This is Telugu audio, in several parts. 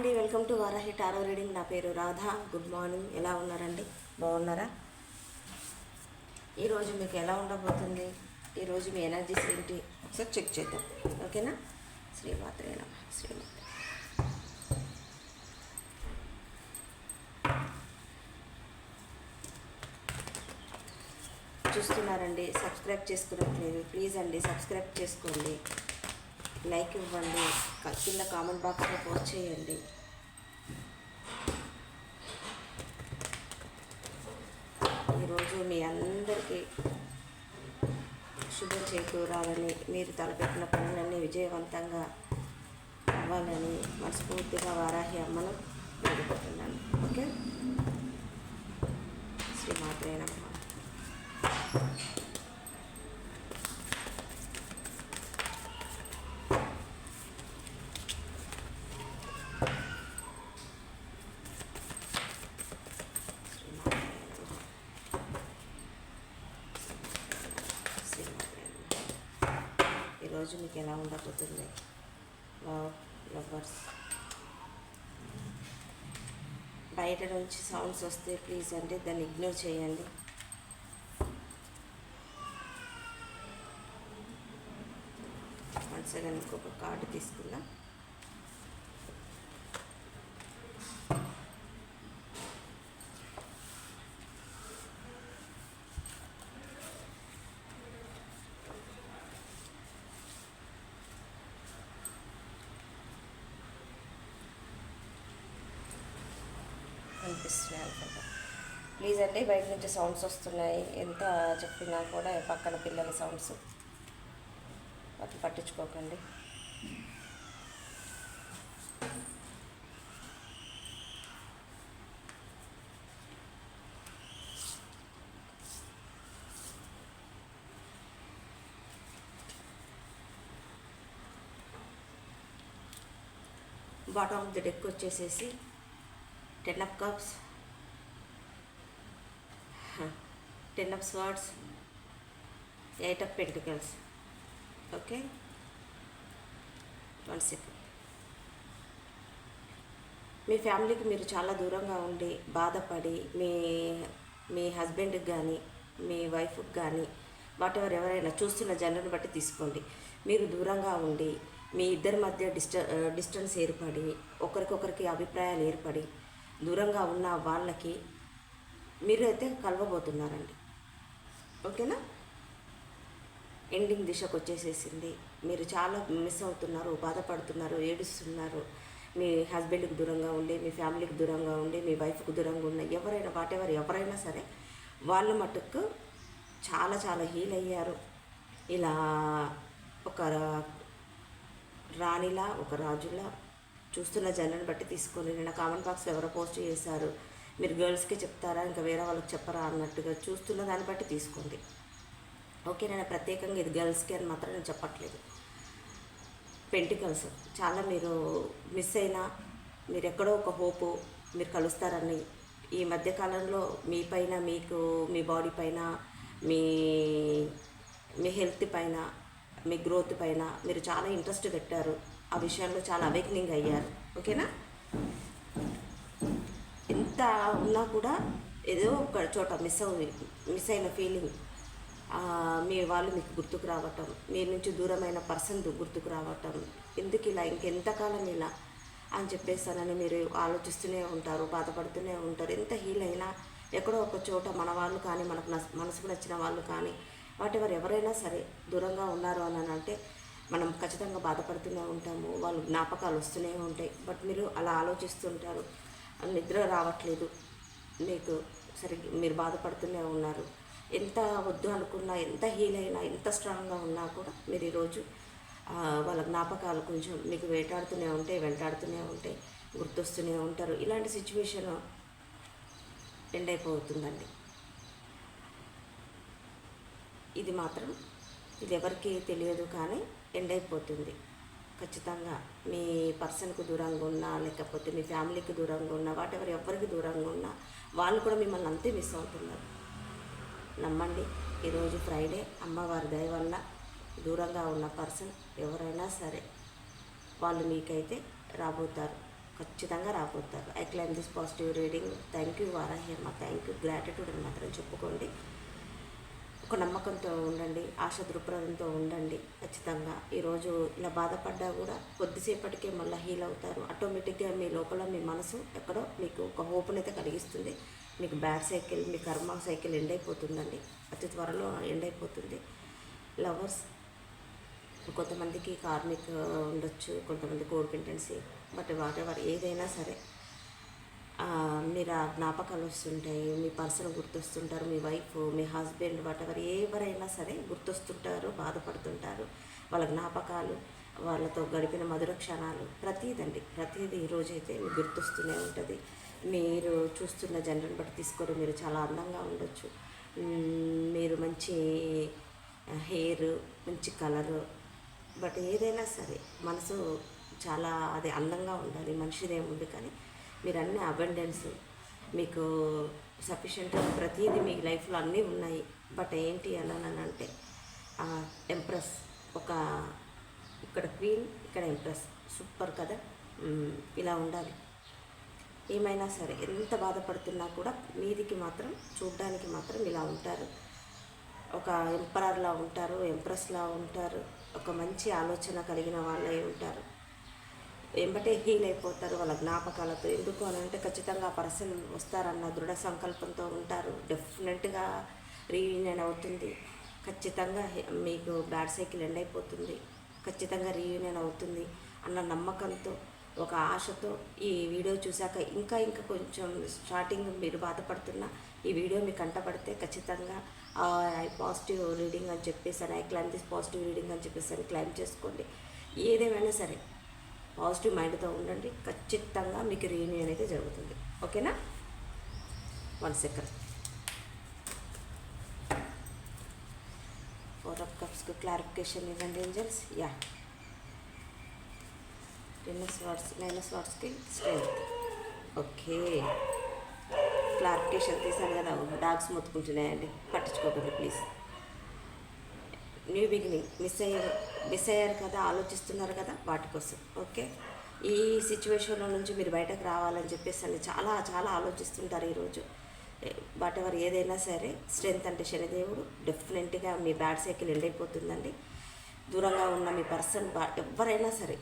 అండి welcome to Varahi tarot reading. నా పేరు రాధా. Good morning. ఎలా ఉన్నారండి? బాగున్నారా? ఈరోజు మీకు ఎలా ఉండబోతుంది? ఈరోజు మీ ఎనర్జీస్ ఏంటి? ఒకసారి చెక్ చేద్దాం. ఓకేనా? శ్రీమాత్రేనా శ్రీమాత్ర. చూస్తున్నారండి సబ్స్క్రైబ్ చేసుకున్నట్లేదు ప్లీజ్ అండి సబ్స్క్రైబ్ చేసుకోండి. లైక్ ఇవ్వండి. కింద కామెంట్ బాక్స్లో పోస్ట్ చేయండి ఈరోజు మీ అందరికీ శుభం చేకూరాలని మీరు తలపెట్టిన పనులన్నీ విజయవంతంగా అవ్వాలని మనస్ఫూర్తిగా వారాహి అమ్మను వేడుకుంటున్నాను ఓకే? శ్రీమాత్రే నమ్మ రోజు మీకు ఎలా ఉండబోతుంది? లవ్ లవర్స్ బయట నుంచి సౌండ్స్ వస్తే ప్లీజ్ అంటే దాన్ని ఇగ్నోర్ చేయండి. వన్ సెకండ్ ఇంకొక కార్డు తీసుకుందాం. అనిపిస్తున్నాయి అనుకుంటా ప్లీజ్ అండి బయట నుంచి సౌండ్స్ వస్తున్నాయి. ఎంత చెప్పినా కూడా పక్కన పిల్లల సౌండ్స్ అట్లా పట్టించుకోకండి. బాటమ్ ఆఫ్ ది డెక్ వచ్చేసేసి ten of cups ten of swords eight of pentacles okay one second మీ ఫ్యామిలీకి మీరు చాలా దూరంగా ఉండి బాధపడి మీ మీ హస్బెండ్కి కానీ మీ వైఫ్కి కానీ వాటెవర్ ఎవరైనా చూస్తున్న జనరల్ని బట్టి తీసుకోండి. మీరు దూరంగా ఉండి మీ ఇద్దరి మధ్య డిస్ట డిస్టెన్స్ ఏర్పడి ఒకరికొకరికి అభిప్రాయాలు ఏర్పడి దూరంగా ఉన్న వాళ్ళకి మీరు అయితే కలవబోతున్నారండి. ఓకేనా? ఎండింగ్ దిశకు వచ్చేసేసింది. మీరు చాలా మిస్ అవుతున్నారు బాధపడుతున్నారు ఏడుస్తున్నారు. మీ హస్బెండ్కి దూరంగా ఉండి మీ ఫ్యామిలీకి దూరంగా ఉండి మీ వైఫ్కి దూరంగా ఉన్న ఎవరైనా వాటెవర్ ఎవరైనా సరే వాళ్ళు మటుకు చాలా చాలా హీల్ అయ్యారు. ఇలా ఒక రాణిలా ఒక రాజులా చూస్తున్న జనాన్ని బట్టి తీసుకొని నిన్న కామెంట్ బాక్స్లో ఎవరో పోస్ట్ చేశారు. మీరు గర్ల్స్కి చెప్తారా? ఇంకా వేరే వాళ్ళకి చెప్పరా? అన్నట్టుగా చూస్తున్న దాన్ని బట్టి తీసుకోండి. ఓకే నేను ప్రత్యేకంగా ఇది గర్ల్స్కి అని మాత్రం నేను చెప్పట్లేదు. పెంటికల్స్ చాలా మీరు మిస్ అయినా మీరు ఎక్కడో ఒక హోపు మీరు కలుస్తారని ఈ మధ్యకాలంలో మీ పైన మీకు మీ బాడీ పైన మీ మీ హెల్త్ పైన మీ గ్రోత్ పైన మీరు చాలా ఇంట్రెస్ట్ పెట్టారు ఆ విషయంలో చాలా అవేక్నింగ్ అయ్యారు ఓకేనా? ఎంత ఉన్నా కూడా ఏదో ఒక చోట మిస్ అవు మిస్ అయిన ఫీలింగ్ మీ వాళ్ళు మీకు గుర్తుకు రావటం మీ నుంచి దూరమైన పర్సన్ గుర్తుకు రావటం ఎందుకు ఇలా ఇంకెంతకాలం ఇలా అని చెప్పేస్తానని మీరు ఆలోచిస్తూనే ఉంటారు బాధపడుతూనే ఉంటారు. ఎంత హీల్ అయినా ఎక్కడో ఒక చోట మన వాళ్ళు కానీ మనకు నస్- మనసుకు నచ్చిన వాళ్ళు కానీ వాటెవర్ ఎవరైనా సరే దూరంగా ఉన్నారు అని అంటే మనం ఖచ్చితంగా బాధపడుతూనే ఉంటాము వాళ్ళు జ్ఞాపకాలు వస్తూనే ఉంటాయి. బట్ మీరు అలా ఆలోచిస్తుంటారు నిద్ర రావట్లేదు మీకు సరిగ్గా మీరు బాధపడుతూనే ఉన్నారు. ఎంత వద్దు అనుకున్నా ఎంత హీల్ అయినా ఎంత స్ట్రాంగ్గా ఉన్నా కూడా మీరు ఈరోజు వాళ్ళ జ్ఞాపకాలు కొంచెం మీకు వేటాడుతూనే ఉంటాయి వెంటాడుతూనే ఉంటాయి గుర్తొస్తూనే ఉంటారు. ఇలాంటి సిచ్యువేషన్ ఎండ్ అయిపోతుందండి. ఇది మాత్రం ఇది ఎవరికీ తెలియదు కానీ ఎండ్ అయిపోతుంది ఖచ్చితంగా మీ పర్సన్కు దూరంగా ఉన్నా లేకపోతే మీ ఫ్యామిలీకి దూరంగా ఉన్నా ఎవరు ఎవరికి దూరంగా ఉన్నా వాళ్ళు కూడా మిమ్మల్ని అంతే మిస్ అవుతున్నారు. నమ్మండి ఈరోజు ఫ్రైడే అమ్మవారి దయ వల్ల దూరంగా ఉన్న పర్సన్ ఎవరైనా సరే వాళ్ళు మీకైతే రాబోతారు ఖచ్చితంగా రాబోతారు. I claim this positive reading. Thank you Varahi అమ్మ. Thank you. గ్రాటిట్యూడ్ అని మాత్రం చెప్పుకోండి. ఒక నమ్మకంతో ఉండండి ఆశ దృక్పథంతో ఉండండి. ఖచ్చితంగా ఈరోజు ఇలా బాధపడ్డా కూడా కొద్దిసేపటికే మళ్ళీ హీల్ అవుతారు. ఆటోమేటిక్గా మీ లోపల మీ మనసు ఎక్కడో మీకు ఒక హోప్నైతే అయితే కలిగిస్తుంది. మీకు బ్యాడ్ సైకిల్ మీ కర్మ సైకిల్ ఎండ్ అయిపోతుందండి. అతి త్వరలో ఎండ్ అయిపోతుంది. లవర్స్ కొంతమందికి కార్మిక్ ఉండొచ్చు కొంతమంది కోడిపెంటెన్సీ బట్ వాటెవర్ ఏదైనా సరే మీరు ఆ జ్ఞాపకాలు వస్తుంటాయి మీ పర్సన్ గుర్తొస్తుంటారు మీ వైఫ్ మీ హస్బెండ్ వాటెవర్ ఎవరైనా సరే గుర్తొస్తుంటారు బాధపడుతుంటారు. వాళ్ళ జ్ఞాపకాలు వాళ్ళతో గడిపిన మధుర క్షణాలు ప్రతీదండి. ప్రతీది ఈరోజు అయితే మీకు గుర్తొస్తూనే ఉంటుంది. మీరు చూస్తున్న జనరల్ బట్టి తీసుకొని మీరు చాలా అందంగా ఉండొచ్చు. మీరు మంచి హెయిర్ మంచి కలరు బట్ ఏదైనా సరే మనసు చాలా అది అందంగా ఉండాలి. మనిషిదేముంది కానీ మీరు అన్ని అబెండెన్స్ మీకు సఫిషియెంట్ ప్రతిదీ మీ లైఫ్లో అన్నీ ఉన్నాయి. బట్ ఏంటి అని అంటే ఎంప్రెస్ ఒక ఇక్కడ క్వీన్ ఇక్కడ ఎంప్రెస్ సూపర్ కదా? ఇలా ఉండాలి. ఏమైనా సరే ఎంత బాధపడుతున్నా కూడా మీదికి మాత్రం చూడడానికి మాత్రం ఇలా ఉంటారు. ఒక ఎంపరర్లా ఉంటారు ఎంప్రెస్లా ఉంటారు. ఒక మంచి ఆలోచన కలిగిన వాళ్ళే ఉంటారు. వెంబటే హీల్ అయిపోతారు వాళ్ళ జ్ఞాపకాలతో. ఎందుకు అని అంటే ఖచ్చితంగా ఆ పర్సన్ వస్తారన్న దృఢ సంకల్పంతో ఉంటారు. డెఫినెట్గా రీయూనియన్ అవుతుంది. ఖచ్చితంగా మీకు బ్యాడ్ సైకిల్ ఎండ్ అయిపోతుంది. ఖచ్చితంగా రీయూనియన్ అవుతుంది అన్న నమ్మకంతో ఒక ఆశతో ఈ వీడియో చూశాక ఇంకా ఇంకా కొంచెం స్టార్టింగ్ మీరు బాధపడుతున్నా ఈ వీడియో మీకు కంటపడితే ఖచ్చితంగా ఐ పాజిటివ్ రీడింగ్ అని చెప్పేసి I claim this positive reading అని చెప్పేసి అని క్లైమ్ చేసుకోండి. ఏదేమైనా సరే పాజిటివ్ మైండ్తో ఉండండి. ఖచ్చితంగా మీకు రీయూనియన్ అయితే జరుగుతుంది. ఓకేనా? వన్ సెకండ్ ఫోర్ ఆఫ్ కప్స్కి క్లారిఫికేషన్ ఇవ్వండి angels yeah ten slots nine స్లాట్స్కి strength okay clarification తీసాను కదా డాగ్స్ మొత్తుకుంటున్నాయండి. పట్టించుకోకండి ప్లీజ్ న్యూ బిగినింగ్ మిస్ అయ్యే మిస్ అయ్యారు కదా ఆలోచిస్తున్నారు కదా వాటి కోసం ఓకే? ఈ సిచ్యువేషన్లో నుంచి మీరు బయటకు రావాలని చెప్పేసి అని చాలా చాలా ఆలోచిస్తుంటారు ఈరోజు. వాట్ ఎవర్ ఏదైనా సరే స్ట్రెంత్ అంటే శనిదేవుడు డెఫినెట్గా మీ బ్యాడ్ సైకిల్ ఎండ్ అయిపోతుందండి. దూరంగా ఉన్న మీ పర్సన్ బా ఎవరైనా సరే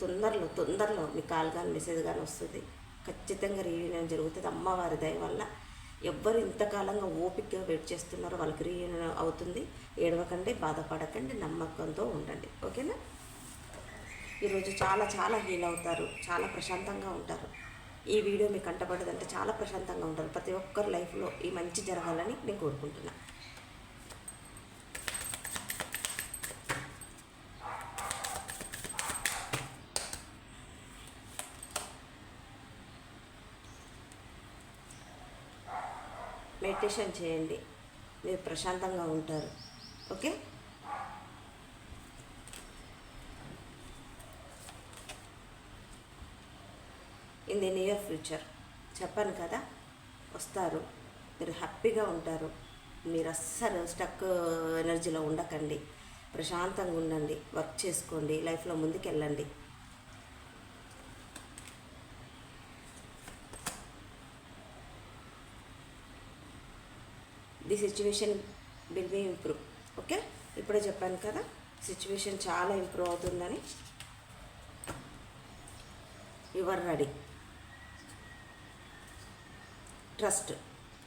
తొందరలో తొందరలో మీ కాల్ కానీ మెసేజ్ కానీ వస్తుంది. ఖచ్చితంగా రీయూనియన్ జరుగుతుంది. అమ్మవారి దయ వల్ల ఎవ్వరు ఇంతకాలంగా ఓపికగా వెయిట్ చేస్తున్నారో వాళ్ళకి రీయూనియన్ అవుతుంది. ఏడవకండి బాధపడకండి నమ్మకంతో ఉండండి. ఓకేనా? ఈరోజు చాలా చాలా హీల్ అవుతారు. చాలా ప్రశాంతంగా ఉంటారు. ఈ వీడియో మీకు కంటపడదంటే చాలా ప్రశాంతంగా ఉంటారు. ప్రతి ఒక్కరి లైఫ్లో ఈ మంచి జరగాలని నేను కోరుకుంటున్నాను మెడిటేషన్ చేయండి. మీరు ప్రశాంతంగా ఉంటారు. Okay? In the near future. చెప్పాను కదా? వస్తారు. మీరు హ్యాపీగా ఉంటారు. మీరు అస్సలు స్టక్ ఎనర్జీలో ఉండకండి. ప్రశాంతంగా ఉండండి. వర్క్ చేసుకోండి. లైఫ్లో ముందుకు వెళ్ళండి the situation will be improve. Okay? ఇప్పుడే చెప్పాను కదా సిచ్యువేషన్ చాలా ఇంప్రూవ్ అవుతుందని. యువర్ రెడీ ట్రస్ట్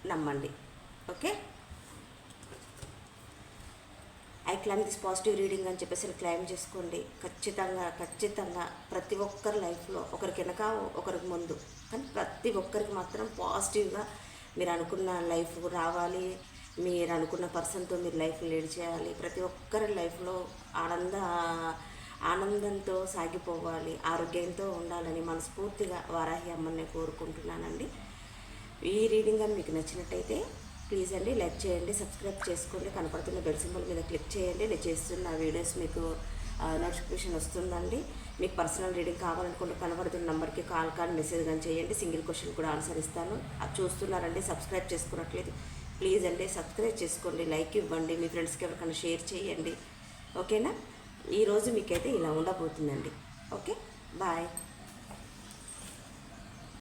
నమ్మండి. Okay? I claim this positive reading అని చెప్పేసి క్లైమ్ చేసుకోండి. ఖచ్చితంగా ఖచ్చితంగా ప్రతి ఒక్కరి లైఫ్లో ఒకరికి వెనక ఒకరికి ముందు. కానీ ప్రతి ఒక్కరికి మాత్రం పాజిటివ్గా మీరు అనుకున్న లైఫ్ రావాలి. మీరు అనుకున్న పర్సన్తో మీరు లైఫ్ లీడ్ చేయాలి. ప్రతి ఒక్కరి లైఫ్లో ఆనంద ఆనందంతో సాగిపోవాలి ఆరోగ్యంతో ఉండాలని మనస్ఫూర్తిగా వారాహి అమ్మని కోరుకుంటున్నానండి. ఈ రీడింగ్ అని మీకు నచ్చినట్టయితే ప్లీజ్ అండి లైక్ చేయండి సబ్స్క్రైబ్ చేసుకోండి కనపడుతున్న బెల్ సింబల్ మీద క్లిక్ చేయండి. నేను చేస్తున్న వీడియోస్ మీకు నోటిఫికేషన్ వస్తుందండి. మీకు పర్సనల్ రీడింగ్ కావాలనుకుంటే కనబడుతున్న నెంబర్కి కాల్ కానీ మెసేజ్ కానీ చేయండి. సింగిల్ క్వశ్చన్ కూడా ఆన్సర్ ఇస్తాను. అది చూస్తున్నారండి సబ్స్క్రైబ్ చేసుకున్నట్లయితే ప్లీజ్ అండి సబ్స్క్రైబ్ చేసుకోండి లైక్ ఇవ్వండి మీ ఫ్రెండ్స్కి ఎవరికైనా షేర్ చేయండి. ఓకేనా? ఈరోజు మీకైతే ఇలా ఉండబోతుందండి. ఓకే? బాయ్.